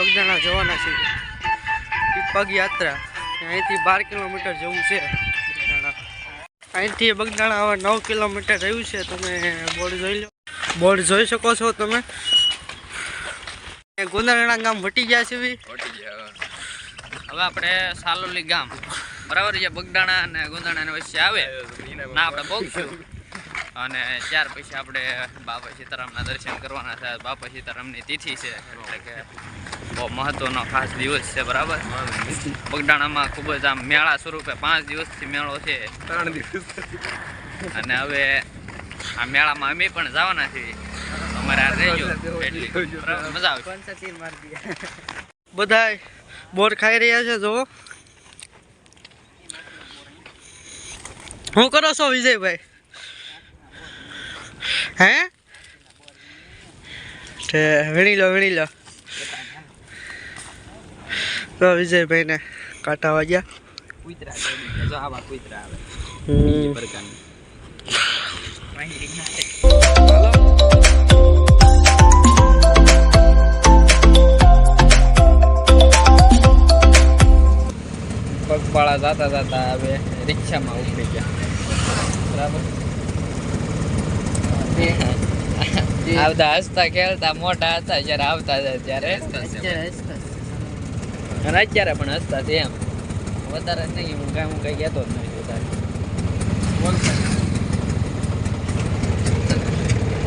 બગદાણા જવાના છીએ પગયાત્રા અહીંથી બાર કિલોમીટર જવું છે બગદાણા. અહીંથી બગદાણા હવે નવ કિલોમીટર રહ્યું છે. તમે બોર્ડ જોઈ લો. બોર્ડ જોઈ શકો છો તમે. ગોંદાણા ગામ વટી ગયા છે હવે આપણે સાલોલી ગામ. બરાબર? છે બગદાણા અને ગોંદાણા વચ્ચે આવે ના આપણે પહોંચશું અને ત્યાર પછી આપણે બાપા સીતારામના દર્શન કરવાના છે. બાપા સીતારામની તિથિ છે એટલે કે બહુ મહત્વનો ખાસ દિવસ છે બરાબર? બગડાણામાં ખૂબ જ આમ મેળા સ્વરૂપે પાંચ દિવસથી મેળો છે. ત્રણ દિવસ. અને હવે આ મેળામાં અમે પણ જવાના છીએ. અમારે આ રહેજો. એટલી મજા આવશે બધા બોર ખાઈ રહ્યા છે જો હું કરો છો વિજયભાઈ? હે? વીણી લો વીણી લો. તો વિજયભાઈને કાંટા વાગ્યા કૂતરા જો આવા કૂતરા આવે. હમ. પ્રકારની. પગપાળા જતા જતા હવે રિક્ષામાં ઉતરી ગયા. બરાબર? આવતા હસતા ખેલતા મોટા હતા જ્યારે આવતા ત્યારે અને અત્યારે પણ હસતા છે એમ. વધારે જ નહીં હું કાંઈ હું કાંઈ કહેતો જ નહીં વધારે.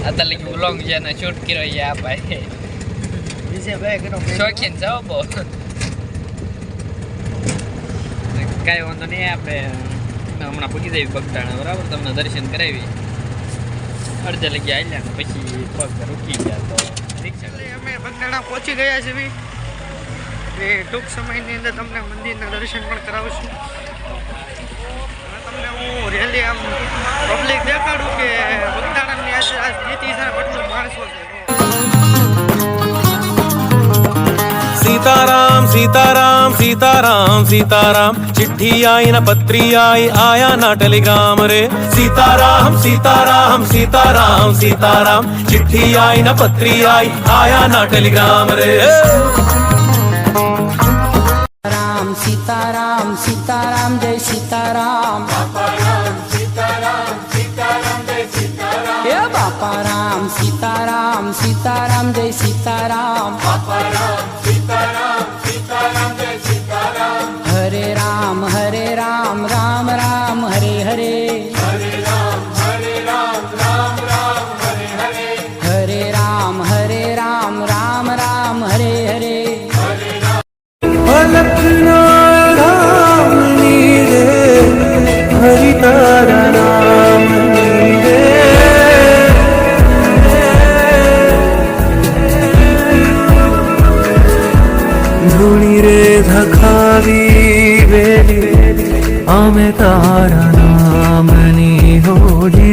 અત્યારે લગી વ્લોગ છે ને શૂટ કર્યો છે આ ભાઈ. શોખીન છો બહુ. કાંઈ વાંધો નહીં આપણે હમણાં પૂછી દેવી બગદાણા બરાબર? તમને દર્શન કરાવી અડધે લગી આવ્યા પછી પગ રૂકી ગયા તો રિક્ષા અમે બગદાણા પહોંચી ગયા છે બી જે ટૂંક સમયની અંદર તમને મંદિરના દર્શન પણ કરાવશું. તમને હું રેલી આમ પબ્લિક દેખાડું કે ભક્તાળાની આસપાસ નીતિ છે એટલું માણસો સીતારામ સીતારામ સીતારામ સીતારામ, ચિઠ્ઠી આઈ ને પત્રી આઈ, આયા ના ટેલિગ્રામ રે. સીતારામ સીતારામ સીતારામ સીતારામ, ચિઠ્ઠી આઈ ને પત્રી આઈ, આયા ના ટેલિગ્રામ રે. રામ સીતારામ સીતારામ જય સીતારામ. હે બાપા રામ સીતારામ સીતારામ જય સીતારામ.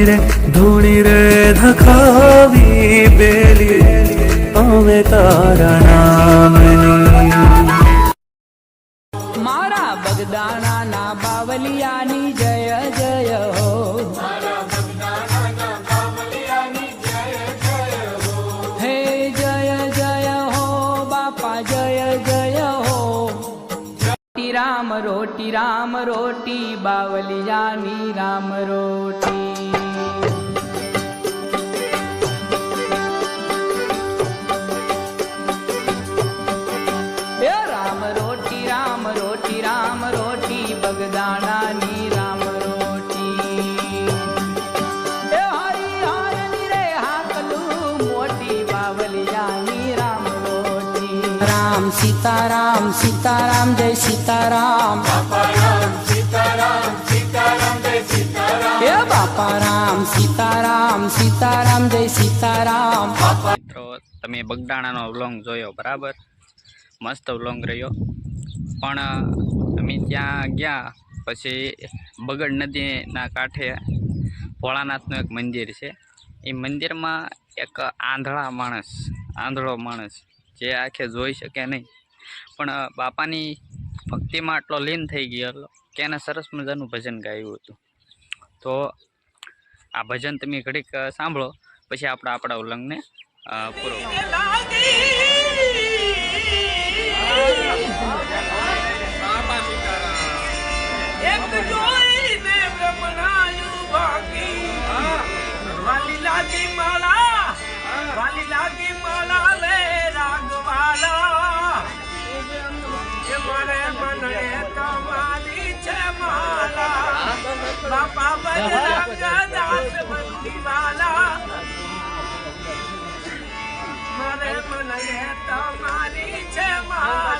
રે, ધૂણી રે, ધખાવી બેલી અમે તારા નામની. મારા બગદાણા ના બાવલિયાની જય જય હો હે. राम रोटी ोटी बावलि यी राम रोटी। રોટી રામ સીતારામ સીતારામ જય સીતારામ એ બાપા રામ સીતારામ સીતારામ જય સીતારામ મિત્રો તમે બગદાણાનો વ્લોંગ જોયો બરાબર? મસ્ત વ્લોંગ રહ્યો. પણ અમે ત્યાં ગયા પછી બગડ નદીના કાંઠે ભોળાનાથનું એક મંદિર છે. એ મંદિરમાં એક આંધળા માણસ આંધળો માણસ જે આંખે જોઈ શકે નહીં. પણ બાપાની ભક્તિમાં આટલો લીન થઈ ગયો કે એને સરસ મજાનું ભજન ગાયું હતું. તો આ ભજન તમે ઘડીક સાંભળો, પછી આપણે, આપણા ઉલ્લંઘને પૂરો લાગી માળા વાલી લાગી માલા લે રાગવાલા. એ મારે મને તમારી છે માલા. બાપા બજરંગ દાસ બંદીવાલા મારે મને તમારી છે માલા.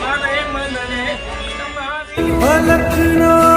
બંદીવાના મારે મનને તમારી અલખના